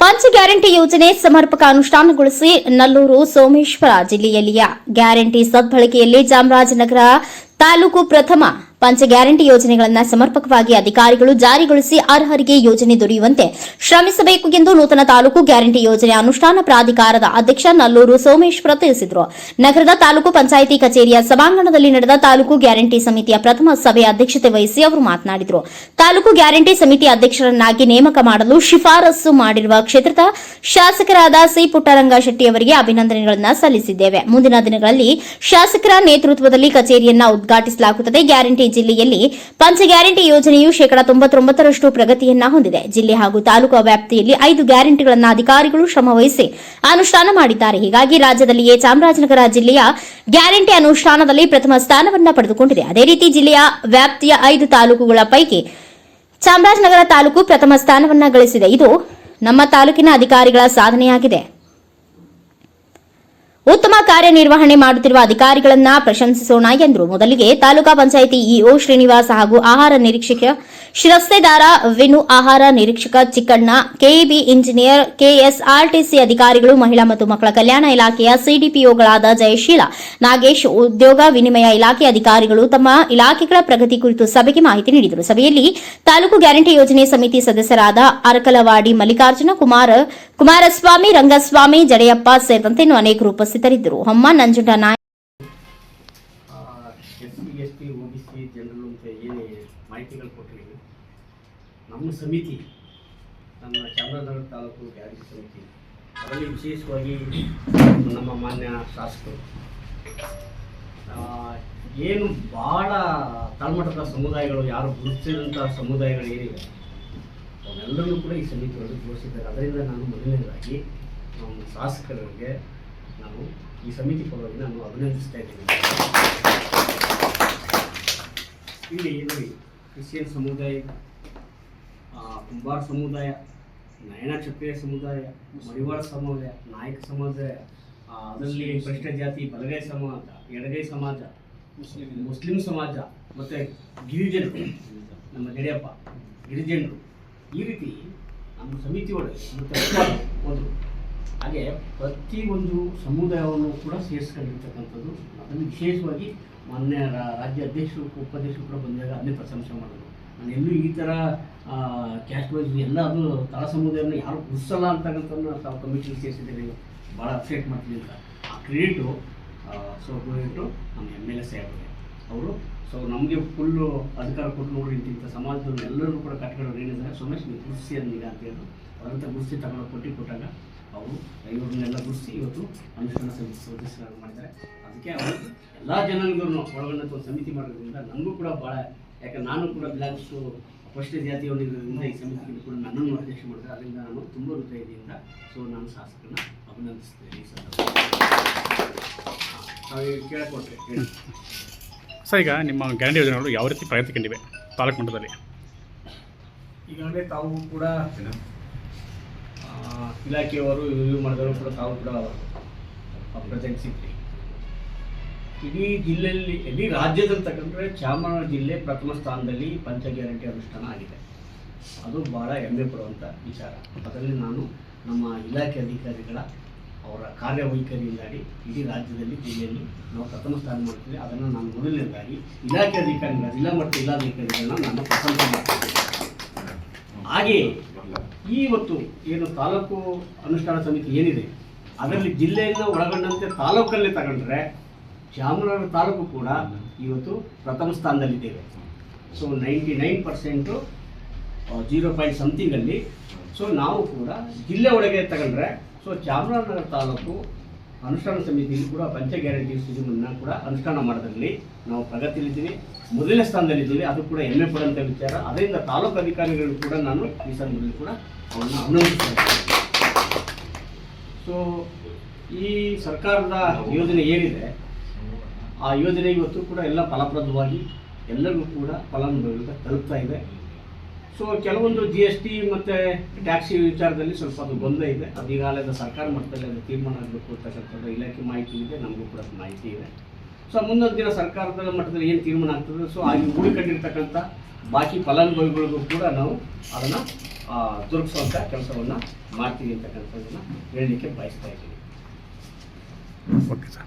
ಪಂಚ ಗ್ಯಾರಂಟಿ ಯೋಜನೆ ಸಮರ್ಪಕ ಅನುಷ್ಠಾನಗೊಳಿಸಿ ನಲ್ಲೂರು ಸೋಮೇಶ್ವರ ಜಿಲ್ಲೆಯಲ್ಲಿಯ ಗ್ಯಾರಂಟಿ ಸದ್ಬಳಕೆಯಲ್ಲಿ ಚಾಮರಾಜನಗರ ತಾಲೂಕು ಪ್ರಥಮ ಪಂಚ ಗ್ಯಾರಂಟಿ ಯೋಜನೆಗಳನ್ನು ಸಮರ್ಪಕವಾಗಿ ಅಧಿಕಾರಿಗಳು ಜಾರಿಗೊಳಿಸಿ ಅರ್ಹರಿಗೆ ಯೋಜನೆ ದೊರೆಯುವಂತೆ ಶ್ರಮಿಸಬೇಕು ಎಂದು ನೂತನ ತಾಲೂಕು ಗ್ಯಾರಂಟಿ ಯೋಜನೆ ಅನುಷ್ಠಾನ ಪ್ರಾಧಿಕಾರದ ಅಧ್ಯಕ್ಷ ನಲ್ಲೂರು ಸೋಮೇಶ್ವರ ತಿಳಿಸಿದರು. ನಗರದ ತಾಲೂಕು ಪಂಚಾಯಿತಿ ಕಚೇರಿಯ ಸಭಾಂಗಣದಲ್ಲಿ ನಡೆದ ತಾಲೂಕು ಗ್ಯಾರಂಟಿ ಸಮಿತಿಯ ಪ್ರಥಮ ಸಭೆಯ ಅಧ್ಯಕ್ಷತೆ ವಹಿಸಿ ಅವರು ಮಾತನಾಡಿದರು. ತಾಲೂಕು ಗ್ಯಾರಂಟಿ ಸಮಿತಿ ಅಧ್ಯಕ್ಷರನ್ನಾಗಿ ನೇಮಕ ಮಾಡಲು ಶಿಫಾರಸು ಮಾಡಿರುವ ಕ್ಷೇತ್ರದ ಶಾಸಕರಾದ ಸಿ ಪುಟ್ಟರಂಗ ಶೆಟ್ಟಿ ಅವರಿಗೆ ಅಭಿನಂದನೆಗಳನ್ನು ಸಲ್ಲಿಸಿದ್ದೇವೆ. ಮುಂದಿನ ದಿನಗಳಲ್ಲಿ ಶಾಸಕರ ನೇತೃತ್ವದಲ್ಲಿ ಕಚೇರಿಯನ್ನು ಉದ್ಘಾಟಿಸಲಾಗುತ್ತದೆ. ಗ್ಯಾರಂಟಿ ಜಿಲ್ಲೆಯಲ್ಲಿ ಪಂಚ ಗ್ಯಾರಂಟಿ ಯೋಜನೆಯು ಶೇಕಡಾ ತೊಂಬತ್ತೊಂಬತ್ತರಷ್ಟು ಪ್ರಗತಿಯನ್ನ ಹೊಂದಿದೆ. ಜಿಲ್ಲೆ ಹಾಗೂ ತಾಲೂಕಾ ವ್ಯಾಪ್ತಿಯಲ್ಲಿ ಐದು ಗ್ಯಾರಂಟಿಗಳನ್ನು ಅಧಿಕಾರಿಗಳು ಶ್ರಮವಹಿಸಿ ಅನುಷ್ಠಾನ ಮಾಡಿದ್ದಾರೆ. ಹೀಗಾಗಿ ರಾಜ್ಯದಲ್ಲಿಯೇ ಚಾಮರಾಜನಗರ ಜಿಲ್ಲೆಯ ಗ್ಯಾರಂಟಿ ಅನುಷ್ಠಾನದಲ್ಲಿ ಪ್ರಥಮ ಸ್ಥಾನವನ್ನ ಪಡೆದುಕೊಂಡಿದೆ. ಅದೇ ರೀತಿ ಜಿಲ್ಲೆಯ ವ್ಯಾಪ್ತಿಯ ಐದು ತಾಲೂಕುಗಳ ಪೈಕಿ ಚಾಮರಾಜನಗರ ತಾಲೂಕು ಪ್ರಥಮ ಸ್ಥಾನವನ್ನ ಗಳಿಸಿದೆ. ಇದು ನಮ್ಮ ತಾಲೂಕಿನ ಅಧಿಕಾರಿಗಳ ಸಾಧನೆಯಾಗಿದೆ. ಉತ್ತಮ ಕಾರ್ಯನಿರ್ವಹಣೆ ಮಾಡುತ್ತಿರುವ ಅಧಿಕಾರಿಗಳನ್ನ ಪ್ರಶಂಸಿಸೋಣ ಎಂದರು. ಮೊದಲಿಗೆ ತಾಲೂಕಾ ಪಂಚಾಯಿತಿ ಇಒ ಶ್ರೀನಿವಾಸ ಹಾಗೂ ಆಹಾರ ನಿರೀಕ್ಷಕ ಶಿರಸ್ತೆದಾರ ವಿನು ಆಹಾರ ನಿರೀಕ್ಷಕ ಚಿಕ್ಕಣ್ಣ, ಕೆಇಬಿ ಇಂಜಿನಿಯರ್, ಕೆಎಸ್ಆರ್ಟಿಸಿ ಅಧಿಕಾರಿಗಳು, ಮಹಿಳಾ ಮತ್ತು ಮಕ್ಕಳ ಕಲ್ಯಾಣ ಇಲಾಖೆಯ ಸಿಡಿಪಿಒಗಳಾದ ಜಯಶೀಲ, ನಾಗೇಶ್, ಉದ್ಯೋಗ ವಿನಿಮಯ ಇಲಾಖೆ ಅಧಿಕಾರಿಗಳು ತಮ್ಮ ಇಲಾಖೆಗಳ ಪ್ರಗತಿ ಕುರಿತು ಸಭೆಗೆ ಮಾಹಿತಿ ನೀಡಿದರು. ಸಭೆಯಲ್ಲಿ ತಾಲೂಕು ಗ್ಯಾರಂಟಿ ಯೋಜನೆ ಸಮಿತಿ ಸದಸ್ಯರಾದ ಅರಕಲವಾಡಿ ಮಲ್ಲಿಕಾರ್ಜುನ ಕುಮಾರ, ಕುಮಾರಸ್ವಾಮಿ, ರಂಗಸ್ವಾಮಿ, ಜಡೆಯಪ್ಪ ಸೇರಿದಂತೆ ಅನೇಕರು ಉಪಸ್ಥಿತರಿದ್ದರು ಹೊಮ್ಮ ನಂಜುಂಡ ನಾಯ್ ನಮ್ಮ ಸಮಿತಿ, ನಮ್ಮ ಚಾಮರಾಜನಗರ ತಾಲೂಕು ಗ್ಯಾರಂಟಿ ಸಮಿತಿ, ಅದರಲ್ಲಿ ವಿಶೇಷವಾಗಿ ನಮ್ಮ ಮಾನ್ಯ ಶಾಸಕರು. ಏನು ಭಾಳ ತಳಮಟ್ಟದ ಸಮುದಾಯಗಳು, ಯಾರು ಗುರುತಿಸಿದಂಥ ಸಮುದಾಯಗಳು ಏನಿವೆ ಅವನ್ನೆಲ್ಲರೂ ಕೂಡ ಈ ಸಮಿತಿಯೊಳಗೆ ತೋರಿಸಿದ್ದಾರೆ ಅದರಿಂದ ನಾನು ಮೊದಲನೇದಾಗಿ ನಮ್ಮ ಶಾಸಕರಿಗೆ ನಾನು ಈ ಸಮಿತಿ ಪರವಾಗಿ ನಾನು ಅಭಿನಂದಿಸ್ತಾ ಇದ್ದೀನಿ. ಇಲ್ಲಿ ನೋಡಿ, ಕ್ರಿಶ್ಚಿಯನ್ ಸಮುದಾಯ ಕುಂಬಾರ ಸಮುದಾಯ, ನಯನ ಕ್ಷತ್ರಿಯ ಸಮುದಾಯ ಮಡಿವಾಳ ಸಮುದಾಯ ನಾಯಕ ಸಮುದಾಯ ಅದರಲ್ಲಿ ಪರಿಷ್ಠ ಜಾತಿ, ಬಲಗೈ ಸಮಾಜ, ಎಡಗೈ ಸಮಾಜ, ಮುಸ್ಲಿಂ ಸಮಾಜ, ಮತ್ತು ಗಿರಿಜನರು, ನಮ್ಮ ಜಡಿಯಪ್ಪ ಗಿರಿಜನರು. ಈ ರೀತಿ ನಮ್ಮ ಸಮಿತಿಯೊಳಗೆ ಒಂದು ಹಾಗೆ ಒಂದು ಸಮುದಾಯವನ್ನು ಕೂಡ ಸೇರಿಸ್ಕೊಂಡಿರ್ತಕ್ಕಂಥದ್ದು. ಅದನ್ನು ವಿಶೇಷವಾಗಿ ಮೊನ್ನೆ ರಾಜ್ಯ ಅಧ್ಯಕ್ಷರು, ಉಪಾಧ್ಯಕ್ಷರು ಕೂಡ ಬಂದಾಗ ಅದನ್ನೇ ಪ್ರಶಂಸೆ ಮಾಡೋದು. ನಾನು ಎಲ್ಲೂ ಈ ಥರ ಕ್ಯಾಸ್ಟ್ ವೈಸ್ ಎಲ್ಲಾದರೂ ಅದು ತಳ ಸಮುದಾಯವನ್ನು ಯಾರು ಗುರುಸಲ್ಲ ಅಂತಕ್ಕಂಥದ್ದನ್ನು ತಾವು ಕಮಿಟಿ ಸೇರಿಸಿದ್ದೀರಿ ಭಾಳ ಅಪ್ಸೆಟ್ ಮಾಡ್ತೀನಿ ಅಂತ. ಆ ಕ್ರೆಡಿಟು ಸೊ ಕ್ರೆಡಿಟು ನಮ್ಮ ಎಂ ಎಲ್ ಎ ಸಾಹೇಬ್ರಿಗೆ. ಅವರು ಸೊ ನಮಗೆ ಫುಲ್ಲು ಅಧಿಕಾರ ಕೊಟ್ಟು ನೋಡಿ ಇಂತಿಂಥ ಸಮಾಜದವ್ರು ಎಲ್ಲರೂ ಕೂಡ ಕಟ್ಕೊಳ್ಳೋರು ಏನಿದ್ದಾರೆ, ಸೋಮೇಶ್ ನೀವು ಗುರುಸಿ ಅನ್ನೀಗ ಅಂತ ಹೇಳಿದ್ರು ಅವರಂತ ಗುರುಸಿ ತಗೊಂಡು ಕೊಟ್ಟು ಕೊಟ್ಟಾಗ ಅವರು ಇವ್ರನ್ನೆಲ್ಲ ಗುರುಸಿ ಇವತ್ತು ಅನುಷ್ಠಾನ ಸಮಿತಿ ಸದಸ್ಯರಾಗಿ ಮಾಡಿದ್ದಾರೆ. ಅದಕ್ಕೆ ಅವರು ಎಲ್ಲ ಜನಾಂಗದವ್ರನ್ನು ಒಳಗೊಂಡಂಥ ಒಂದು ಸಮಿತಿ ಮಾಡೋದ್ರಿಂದ ನನಗೂ ಕೂಡ ಭಾಳ ಯಾಕೆ ನಾನು ಕೂಡ ಬ್ಲಾಕ್ಸು ಫಸ್ಟ್ ಜಾತಿಯವರಿರೋದ್ರಿಂದ ಈ ಸಮಿತಿಯಲ್ಲಿ ಕೂಡ ನನ್ನನ್ನು ಅಧ್ಯಕ್ಷ ಮಾಡಿದ್ದಾರೆ. ಅದರಿಂದ ನಾನು ತುಂಬ ಹೃದಯದಿಂದ ಸೊ ನಾನು ಶಾಸಕರನ್ನ ಅಭಿನಂದಿಸ್ತೇನೆ ಈ ಸಂದರ್ಭದಲ್ಲಿ. ತಾವು ಕೇಳಿಕೊಟ್ರೆ ಸರ್ ಈಗ ನಿಮ್ಮ ಗ್ಯಾರಂಟಿ ಯೋಜನೆಗಳು ಯಾವ ರೀತಿ ಪ್ರಗತಿ ಕಂಡಿವೆ ತಾಲೂಕು ಮಟ್ಟದಲ್ಲಿ? ಈಗಾಗಲೇ ತಾವು ಕೂಡ ಇಲಾಖೆಯವರು ರಿವ್ಯೂ ಮಾಡಿದವರು ಕೂಡ ತಾವು ಕೂಡ ಪ್ರೆಸೆಂಟ್ ಸಿಟಿ ಇಡೀ ಜಿಲ್ಲೆಯಲ್ಲಿ, ಇಡೀ ರಾಜ್ಯದಲ್ಲಿ ತಗೊಂಡ್ರೆ ಚಾಮರಾಜ ಜಿಲ್ಲೆ ಪ್ರಥಮ ಸ್ಥಾನದಲ್ಲಿ ಪಂಚ ಗ್ಯಾರಂಟಿ ಅನುಷ್ಠಾನ ಆಗಿದೆ. ಅದು ಭಾಳ ಹೆಮ್ಮೆ ಪಡುವಂಥ ವಿಚಾರ. ಅದರಲ್ಲಿ ನಾನು ನಮ್ಮ ಇಲಾಖೆ ಅಧಿಕಾರಿಗಳ, ಅವರ ಕಾರ್ಯವೈಖರಿಯಿಂದಾಗಿ ಇಡೀ ರಾಜ್ಯದಲ್ಲಿ, ಜಿಲ್ಲೆಯಲ್ಲಿ ನಾವು ಪ್ರಥಮ ಸ್ಥಾನ ಮಾಡ್ತೀವಿ. ಅದನ್ನು ನಾನು ಮೊದಲನೇದಾಗಿ ಇಲಾಖೆ ಅಧಿಕಾರಿಗಳ, ಜಿಲ್ಲಾ ಮಟ್ಟ ಜಿಲ್ಲಾಧಿಕಾರಿಗಳನ್ನ ನಾನು ಪ್ರಶಂಸೆ ಮಾಡ್ತೀನಿ. ಹಾಗೆಯೇ ಇವತ್ತು ಏನು ತಾಲೂಕು ಅನುಷ್ಠಾನ ಸಮಿತಿ ಏನಿದೆ, ಅದರಲ್ಲಿ ಜಿಲ್ಲೆಯಿಂದ ಒಳಗೊಂಡಂತೆ ತಾಲೂಕಲ್ಲಿ ತಗೊಂಡ್ರೆ ಚಾಮರಾಜನಗರ ತಾಲೂಕು ಕೂಡ ಇವತ್ತು ಪ್ರಥಮ ಸ್ಥಾನದಲ್ಲಿದ್ದೇವೆ. So ninety nine percent zero point ಸಮಥಿಂಗಲ್ಲಿ so ನಾವು ಕೂಡ ಜಿಲ್ಲೆ ಒಳಗೆ ತಗೊಂಡ್ರೆ ಸೊ ಚಾಮರಾಜನಗರ ತಾಲೂಕು ಅನುಷ್ಠಾನ ಸಮಿತಿಯಲ್ಲಿ ಕೂಡ ಪಂಚ ಗ್ಯಾರಂಟಿ ಸ್ಕೀಮನ್ನು ಕೂಡ ಅನುಷ್ಠಾನ ಮಾಡೋದ್ರಲ್ಲಿ ನಾವು ಪ್ರಗತಿಯಲ್ಲಿದ್ದೀವಿ. ಮೊದಲನೇ ಸ್ಥಾನದಲ್ಲಿದ್ದೀವಿ. ಅದು ಕೂಡ ಹೆಮ್ಮೆ ಪಡುವಂಥ ವಿಚಾರ. ಅದರಿಂದ ತಾಲೂಕು ಅಧಿಕಾರಿಗಳು ಕೂಡ ನಾನು ಈ ಸಂದರ್ಭದಲ್ಲಿ ಕೂಡ ಅವನ್ನ ಅಭಿನಂದಿಸ್ತೇನೆ ಸೊ ಈ ಸರ್ಕಾರದ ಯೋಜನೆ ಏನಿದೆ, ಆ ಯೋಜನೆ ಇವತ್ತು ಕೂಡ ಎಲ್ಲ ಫಲಪ್ರದವಾಗಿ ಎಲ್ಲರಿಗೂ ಕೂಡ ಫಲಾನುಭವಿಗಳಿಗೆ ತಲುಪ್ತಾ ಇದೆ. ಸೊ ಕೆಲವೊಂದು ಜಿ ಎಸ್ ಟಿ ಮತ್ತು ಟ್ಯಾಕ್ಸಿ ವಿಚಾರದಲ್ಲಿ ಸ್ವಲ್ಪ ಅದು ಗೊಂದಲ ಇದೆ. ಅದು ಈಗಾಗಲೇ ಸರ್ಕಾರ ಮಟ್ಟದಲ್ಲಿ ಅದು ತೀರ್ಮಾನ ಆಗಬೇಕು ಅಂತಕ್ಕಂಥದ್ದು ಇಲಾಖೆ ಮಾಹಿತಿ ಇದೆ. ನಮಗೂ ಕೂಡ ಮಾಹಿತಿ ಇದೆ. ಸೊ ಮುಂದೊಂದು ದಿನ ಸರ್ಕಾರದ ಮಟ್ಟದಲ್ಲಿ ಏನು ತೀರ್ಮಾನ ಆಗ್ತದೆ? ಸೊ ಆಗಿ ಉಳಿಕೊಂಡಿರ್ತಕ್ಕಂಥ ಬಾಕಿ ಫಲಾನುಭವಿಗಳಿಗೂ ಕೂಡ ನಾವು ಅದನ್ನು ದೊರಕಿಸುವಂಥ ಕೆಲಸವನ್ನು ಮಾಡ್ತೀವಿ ಅಂತಕ್ಕಂಥದ್ದನ್ನು ಹೇಳಲಿಕ್ಕೆ ಬಯಸ್ತಾ ಇದ್ದೀವಿ ಓಕೆ ಸರ್